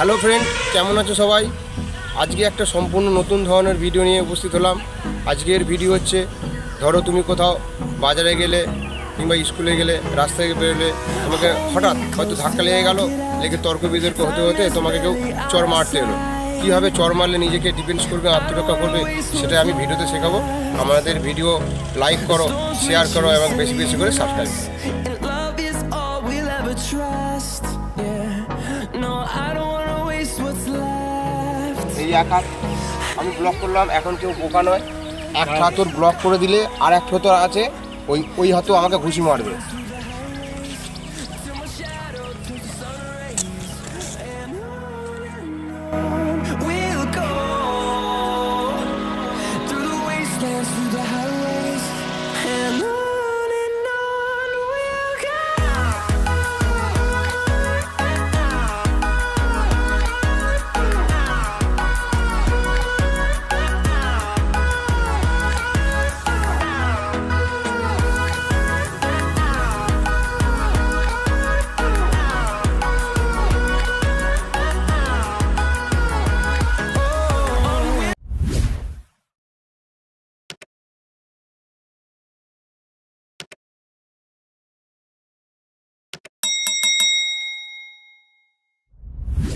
Hello friend, কেমন আছো সবাই? আজকে একটা সম্পূর্ণ নতুন ধরনের ভিডিও নিয়ে উপস্থিত হলাম। আজকের ভিডিও হচ্ছে, ধরো তুমি কোথাও বাজারে গেলে কিংবা স্কুলে গেলে, রাস্তায় বেরোলে, তোমাকে হঠাৎ হয়তো ধাক্কা লেগে গেল, লেগে তর্ক বিতর্ক হতে হতে তোমাকে কেউ চর মারতে এলো। কীভাবে চর মারলে নিজেকে ডিফেন্স করবে, আত্মরক্ষা করবে, সেটা আমি ভিডিওতে শেখাবো। আমাদের ভিডিও লাইক করো শেয়ার করো এবং বেশি বেশি করে সাবস্ক্রাইব করো। এই এক হাত আমি ব্লক করলাম, এখন কেউ বোকা নয়। একটা হাত তোর ব্লক করে দিলে আর একটা হাত আছে, ওই ওই হাতও আমাকে ঘুষি মারবে।